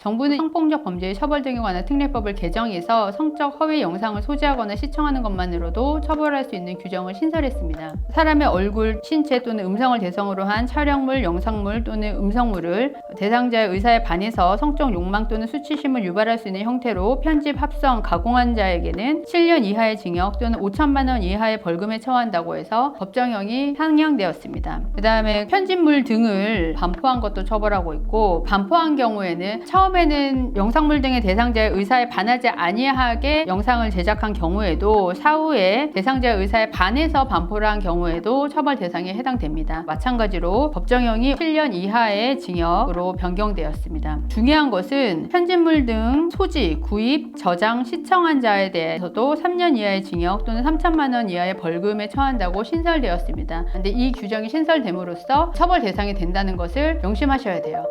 정부는 성폭력 범죄의 처벌 등에 관한 특례법을 개정해서 성적 허위 영상을 소지하거나 시청하는 것만으로도 처벌할 수 있는 규정을 신설했습니다. 사람의 얼굴, 신체 또는 음성을 대상으로 한 촬영물, 영상물 또는 음성물을 대상자의 의사에 반해서 성적 욕망 또는 수치심을 유발할 수 있는 형태로 편집, 합성, 가공한 자에게는 7년 이하의 징역 또는 5천만 원 이하의 벌금에 처한다고 해서 법정형이 상향되었습니다. 그 다음에 편집물 등을 반포한 것도 처벌하고 있고 반포한 경우에는 처음 에는 영상물 등의 대상자의 의사에 반하지 아니하게 영상을 제작한 경우에도 사후에 대상자의 의사에 반해서 반포를 한 경우에도 처벌 대상에 해당됩니다. 마찬가지로 법정형이 7년 이하의 징역으로 변경되었습니다. 중요한 것은 편집물 등 소지, 구입, 저장, 시청한 자에 대해서도 3년 이하의 징역 또는 3천만 원 이하의 벌금에 처한다고 신설되었습니다. 근데 이 규정이 신설됨으로써 처벌 대상이 된다는 것을 명심하셔야 돼요.